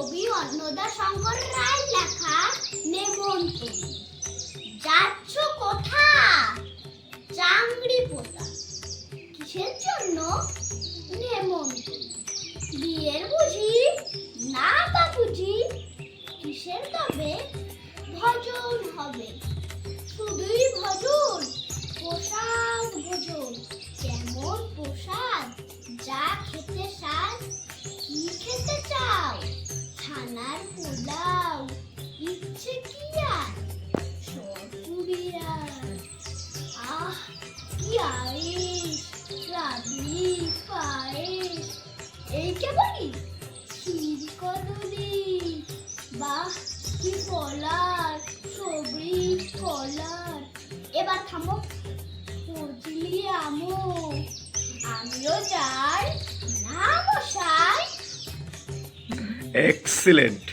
কবি অন্নদা শঙ্কর রায় লেখা নেমন্তন্ন। যাচ্ছ কোথা চাংড়ি পোতা। কিসের জন্য? নেমন্তন্ন। বিয়ের বুঝি? না বাবুজি। কিসের তবে? ভজন। পোলাও ইচ্ছে কি আর? সরপুরিয়া আহ, কি আয়েস রাবি পায়েস এই কেমনই ক্ষীর কদলি বাহ, কি কলার সবরি কলার। এবার থামো ফজলি আমো। আমিও যাই, না মশাই। এক্সিলেন্ট